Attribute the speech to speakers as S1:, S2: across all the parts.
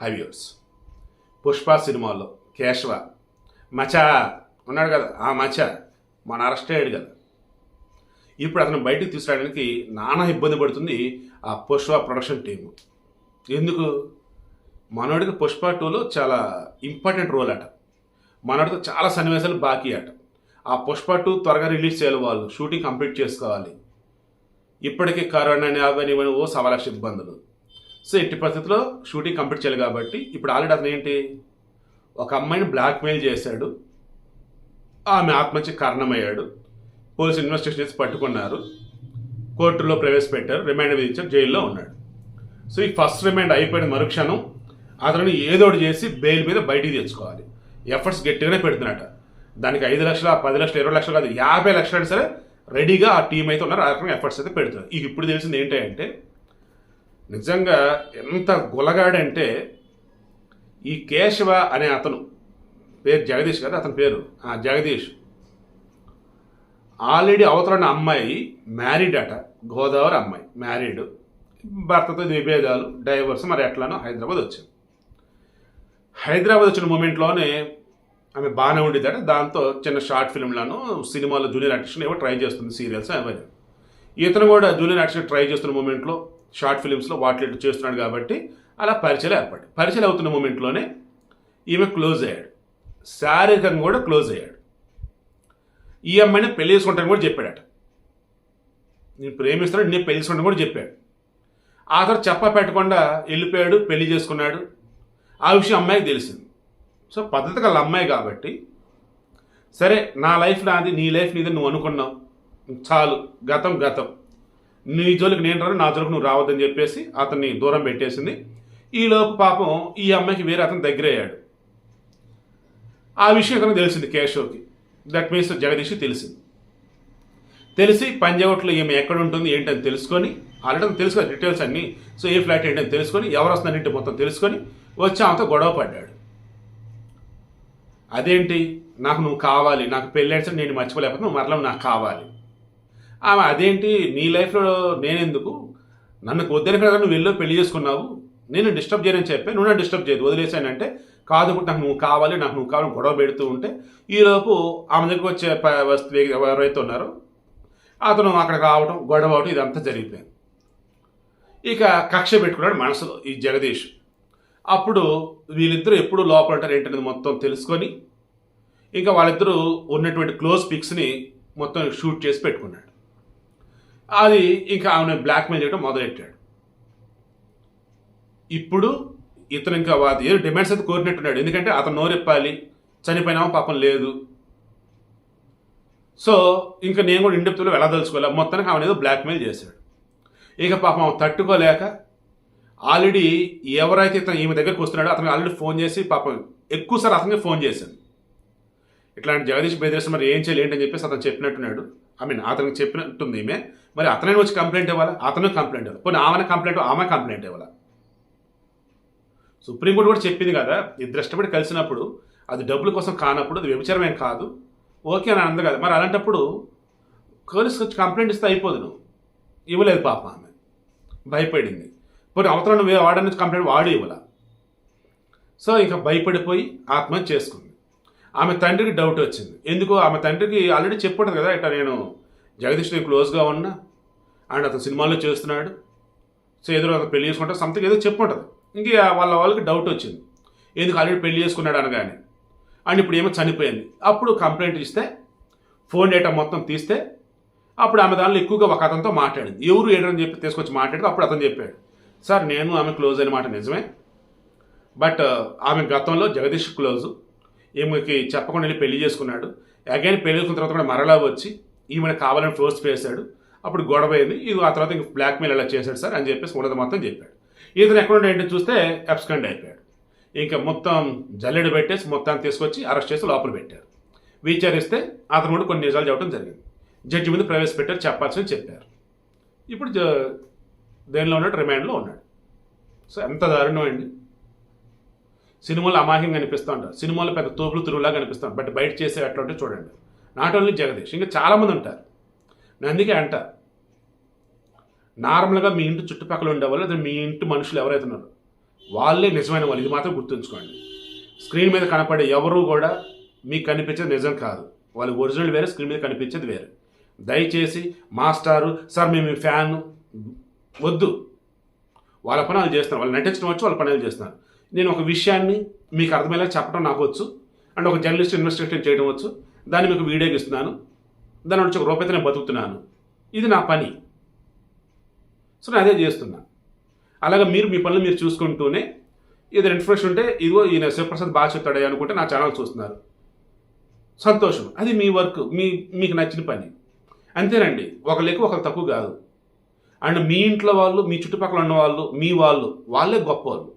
S1: హైవ్యూర్స్ పుష్ప సినిమాలో కేశవ మచా ఉన్నాడు కదా ఆ మచ మన అరెస్ట్ అయ్యాడు కదా ఇప్పుడు అతను బయటికి తీసుకురావడానికి నానా ఇబ్బంది పడుతుంది ఆ పుష్ప ప్రొడక్షన్ టీము ఎందుకు మనోడికి పుష్ప టూలో చాలా ఇంపార్టెంట్ రోల్ అట మనోడితో చాలా సన్నివేశాలు బాకీ అట ఆ పుష్ప టూ త్వరగా రిలీజ్ చేయాలి వాళ్ళు షూటింగ్ కంప్లీట్ చేసుకోవాలి ఇప్పటికీ కరోనా అని అవని ఓ సవా లక్ష ఇబ్బందులు సో ఎట్టి పరిస్థితుల్లో షూటింగ్ కంప్లీట్ చేయాలి కాబట్టి ఇప్పుడు ఆల్రెడీ అతను ఏంటి? ఒక అమ్మాయిని బ్లాక్మెయిల్ చేశాడు. ఆమె ఆత్మహత్య కారణమయ్యాడు. పోలీసు ఇన్వెస్టిగేషన్ చేసి పట్టుకున్నారు. కోర్టులో ప్రవేశపెట్టారు. రిమాండ్ విధించారు. జైల్లో ఉన్నాడు. సో ఈ ఫస్ట్ రిమాండ్ అయిపోయిన మరుక్షణం అతను ఏదోటి చేసి బెయిల్ మీద బయటికి తెచ్చుకోవాలి. ఎఫర్ట్స్ గట్టిగానే పెడుతున్నట దానికి ఐదు లక్షల పది లక్షలు ఇరవై లక్షలు కాదు యాభై లక్షలు సరే రెడీగా ఆ టీం అయితే ఉన్నారు. ఆ రకంగా ఎఫర్ట్స్ అయితే పెడుతున్నారు. ఇప్పుడు తెలిసింది ఏంటంటే నిజంగా ఎంత గులగాడంటే ఈ కేశవ అనే అతను పేరు జగదీష్ కదా అతని పేరు? ఆ జగదీష్. ఆల్రెడీ అవతలన్న అమ్మాయి మ్యారీడ్ అట గోదావరి అమ్మాయి మ్యారీడ్. భర్తతో విభేదాలు డైవర్స్ మరి ఎట్లానో హైదరాబాద్ వచ్చింది. హైదరాబాద్ వచ్చిన మూమెంట్లోనే ఆమె బాగానే ఉండేదట దాంతో చిన్న షార్ట్ ఫిల్మ్లను సినిమాలో జూనియర్ ఆర్టిస్ట్ ఏవో ట్రై చేస్తుంది సీరియల్స్ అవన్నీ. ఇతను కూడా జూనియర్ ఆర్టిస్ట్ ట్రై చేస్తున్న మూమెంట్లో షార్ట్ ఫిలిమ్స్లో వాటిలో చేస్తున్నాడు కాబట్టి అలా పరిచయం ఏర్పడి పరిచయం అవుతున్న మూమెంట్లోనే ఈమె క్లోజ్ అయ్యాడు. శారీరకంగా కూడా క్లోజ్ అయ్యాడు. ఈ అమ్మాయిని పెళ్ళి చేసుకుంటాను కూడా చెప్పాడట. నేను ప్రేమిస్తున్నాడు నేను పెళ్ళి చేసుకుంటాను కూడా చెప్పాడు. ఆ తర్వాత చెప్ప పెట్టకుండా వెళ్ళిపోయాడు పెళ్ళి చేసుకున్నాడు. ఆ విషయం అమ్మాయికి తెలిసింది. సో పద్ధతి గల అమ్మాయి కాబట్టి సరే నా లైఫ్ నాది నీ లైఫ్ నీది నువ్వు అనుకున్నావు. చాలు గతం గతం. నీ జోలికి నేను రాను నా జోలికి నువ్వు రావద్దని చెప్పేసి అతన్ని దూరం పెట్టేసింది. ఈలోపు పాపం ఈ అమ్మాయికి వేరే అతను దగ్గరయ్యాడు ఆ విషయం అతను తెలిసింది కేశవ్కి. దట్ మీన్స్ జగదీష్ తెలిసింది. తెలిసి పంజాగుట్లో ఈమె ఎక్కడ ఉంటుంది ఏంటని తెలుసుకొని ఆల్రెడీ తెలుసు కదా డీటెయిల్స్ అన్నీ సో ఏ ఫ్లాట్ ఏంటని తెలుసుకొని ఎవరు వస్తున్నారంటే మొత్తం తెలుసుకొని వచ్చి ఆమెతో గొడవ పడ్డాడు. అదేంటి? నాకు నువ్వు కావాలి నాకు పెళ్ళాడు నేను మర్చిపోలేకపోతే నువ్వు మరలా నాకు కావాలి. ఆమె అదేంటి? నీ లైఫ్లో నేనెందుకు? నన్ను వద్దనకడ నువ్వు వెళ్ళో పెళ్ళి చేసుకున్నావు. నేను డిస్టర్బ్ చేయనని చెప్పి నువ్వు నన్ను డిస్టర్బ్ చేయదు వదిలేసానంటే కాదు నాకు నువ్వు కావాలి నాకు నువ్వు కావాలి గొడవ పెడుతూ ఉంటే ఈలోపు ఆమె దగ్గర వచ్చే వస్తు ఎవరైతే ఉన్నారో అతను అక్కడికి రావడం గొడవ అవడం ఇదంతా జరిగిపోయింది. ఇక కక్ష పెట్టుకున్నాడు మనసులో ఈ జగదీష్. అప్పుడు వీళ్ళిద్దరూ ఎప్పుడు లోపల ఉంటారు ఏంటనేది మొత్తం తెలుసుకొని ఇంకా వాళ్ళిద్దరూ ఉన్నటువంటి క్లోజ్ పిక్స్ని మొత్తం షూట్ చేసి పెట్టుకున్నాడు. అది ఇంకా ఆమెను బ్లాక్మెయిల్ చేయడం మొదలెట్టాడు. ఇప్పుడు ఇతను ఇంకా వాది ఏదో డిమాండ్స్ అయితే కోరినట్టున్నాడు. ఎందుకంటే అతను నోరెప్పాలి చనిపోయినామో పాపం లేదు. సో ఇంకా నేను కూడా ఇండెప్త్లో వెళ్ళదలుచుకోలే మొత్తానికి ఆమె ఏదో బ్లాక్మెయిల్ చేశాడు. ఇక పాపం ఆమె తట్టుకోలేక ఆల్రెడీ ఎవరైతే ఇతను ఈమె దగ్గరికి వస్తున్నాడో అతనికి ఆల్రెడీ ఫోన్ చేసి పాపం ఎక్కువసారి అతనికి ఫోన్ చేశాను ఇట్లాంటి జగదీష్ బెదిరిస్తే మరి ఏం చేయలేంటని చెప్పేసి అతను చెప్పినట్టున్నాడు. ఐ మీన్ అతనికి చెప్పినట్టుంది ఈమె. మరి అతనే వచ్చి కంప్లైంట్ ఇవ్వాలా? అతను కంప్లైంట్ ఇవ్వాలి? కొన్ని ఆమె కంప్లైంట్ ఆమె కంప్లైంట్ ఇవ్వాలా? సుప్రీంకోర్టు కూడా చెప్పింది కదా ఇద్దరు ఇష్టపడి కలిసినప్పుడు అది డబ్బుల కోసం కానప్పుడు అది వ్యభిచారమేం కాదు. ఓకే అని అంది కదా. మరి అలాంటప్పుడు కలిసి వచ్చి కంప్లైంట్ ఇస్తే అయిపోదు నువ్వు. ఇవ్వలేదు పాప ఆమె. భయపడింది. పోనీ అవతల నువ్వు వాడ నుంచి కంప్లైంట్ వాడు ఇవ్వాల? సో ఇంకా భయపడిపోయి ఆత్మహత్య చేసుకుంది. ఆమె తండ్రికి డౌట్ వచ్చింది. ఎందుకు? ఆమె తండ్రికి ఆల్రెడీ చెప్పుంటుంది కదా ఇట్లా నేను జగదీష్ నేను క్లోజ్గా ఉన్నా అండ్ అతను సినిమాల్లో చేస్తున్నాడు. సో ఎదురు అతను పెళ్ళి చేసుకుంటా సంథింగ్ ఏదో చెప్పుంటుంది. ఇంక వాళ్ళ వాళ్ళకి డౌట్ వచ్చింది. ఎందుకు ఆల్రెడీ పెళ్ళి చేసుకున్నాడు అనగానే. అండ్ ఇప్పుడు ఏమో చనిపోయింది. అప్పుడు కంప్లైంట్ ఇస్తే ఫోన్ డేటా మొత్తం తీస్తే అప్పుడు ఆమె దానిలో ఎక్కువగా ఒక అతనితో మాట్లాడింది. ఎవరు ఏంటని చెప్పి తీసుకొచ్చి మాట్లాడితే అప్పుడు అతను చెప్పాడు. సార్ నేను ఆమె క్లోజ్ అయిన మాట నిజమే. బట్ ఆమె గతంలో జగదీష్ క్లోజ్ ఈమెకి చెప్పకుండా వెళ్ళి పెళ్ళి చేసుకున్నాడు. అగైన్ పెళ్ళి చేసుకున్న తర్వాత కూడా మరలా వచ్చి ఈమెను కావాలని ఫోర్స్ చేశాడు అప్పుడు గొడవ అయింది ఇది ఆ తర్వాత ఇంక బ్లాక్మెయిల్ ఎలా చేశాడు సార్ అని చెప్పేసి ఉన్నది మొత్తం చెప్పాడు. ఇతను ఎక్కడ ఏంటో చూస్తే అబ్స్కండ్ అయిపోయాడు. ఇంకా మొత్తం జల్లెడ పెట్టేసి మొత్తాన్ని తీసుకొచ్చి అరెస్ట్ చేసి లోపల పెట్టారు. విచారిస్తే అతను కూడా కొన్ని నిజాలు చెప్పడం జరిగింది. జడ్జి ముందు ప్రవేశపెట్టారు చెప్పాల్సింది చెప్పారు. ఇప్పుడు జ- దేనిలో ఉన్నాడు? రిమాండ్లో ఉన్నాడు. సో ఎంత దారుణం అండి. సినిమాలో అమాహ్యంగా కనిపిస్తూ ఉంటారు. సినిమాలో పెద్ద తోపులు తిరుగులా కనిపిస్తాం బట్ బయట చేసే అట్లా ఉంటే చూడండి. నాట్ ఓన్లీ జగదీష్ ఇంకా చాలామంది ఉంటారు. నేను అందుకే అంట. నార్మల్గా మీ ఇంటి చుట్టుపక్కల ఉండేవాళ్ళు లేదా మీ ఇంటి మనుషులు ఎవరైతే ఉన్నారో వాళ్ళే నిజమైన వాళ్ళు. ఇది మాత్రం గుర్తుంచుకోండి. స్క్రీన్ మీద కనపడే ఎవరు కూడా మీకు కనిపించేది నిజం కాదు. వాళ్ళ ఒరిజినల్ వేరే స్క్రీన్ మీద కనిపించేది వేరే. దయచేసి మాస్టారు సార్ మేము మీ ఫ్యాన్ వద్దు. వాళ్ళ పని వాళ్ళు చేస్తున్నారు. వాళ్ళు నటించడం వచ్చి వాళ్ళ పని చేస్తున్నారు. నేను ఒక విషయాన్ని మీకు అర్థమయ్యేలా చెప్పడం నాకు వచ్చు. అండ్ ఒక జర్నలిస్ట్ ఇన్వెస్టిగేషన్ చేయడం వచ్చు. దాన్ని మీకు వీడియోకి ఇస్తున్నాను. దాని నుంచి ఒక రూపాయితోనే నేను బతుకుతున్నాను. ఇది నా పని. సో నేను అదే చేస్తున్నా. అలాగే మీరు మీ పనులు మీరు చూసుకుంటూనే ఏదైనా ఇన్ఫర్మేషన్ ఉంటే ఇదిగో ఈయన శివప్రసాద్ బాగా చెప్తాడే అనుకుంటే నా ఛానల్ చూస్తున్నారు. సంతోషం. అది మీ వర్క్ మీ మీకు నచ్చిన పని. అంతేనండి. ఒకరికి ఒకరు తక్కువ కాదు. అండ్ మీ ఇంట్లో వాళ్ళు మీ చుట్టుపక్కల ఉన్న వాళ్ళు మీ వాళ్ళు వాళ్ళే గొప్ప వాళ్ళు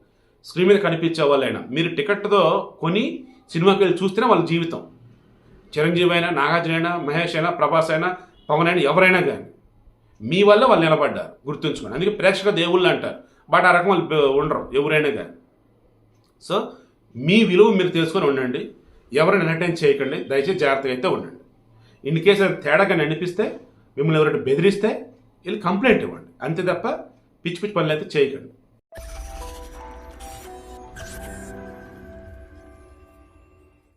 S1: స్క్రీన్ మీద కనిపించే వాళ్ళైనా. మీరు టికెట్తో కొని సినిమాకి వెళ్ళి చూస్తేనే వాళ్ళ జీవితం. చిరంజీవి అయినా నాగార్జున అయినా మహేష్ అయినా ప్రభాస్ అయినా పవన్ అయినా ఎవరైనా కానీ మీ వల్ల వాళ్ళు నిలబడ్డారు గుర్తుంచుకోండి. అందుకే ప్రేక్షక దేవుళ్ళు అంటారు. బట్ ఆ రకం వాళ్ళు ఉండరు ఎవరైనా కానీ సో మీ విలువ మీరు తెలుసుకొని ఉండండి. ఎవరైనా ఎంటర్టైన్ చేయకండి దయచేసి జాగ్రత్తగా అయితే ఉండండి. ఇన్ కేసు అది తేడాగా అనిపిస్తే మిమ్మల్ని ఎవరైనా బెదిరిస్తే వెళ్ళి కంప్లైంట్ ఇవ్వండి. అంతే తప్ప పిచ్చి పిచ్చి పనులు అయితే చేయకండి.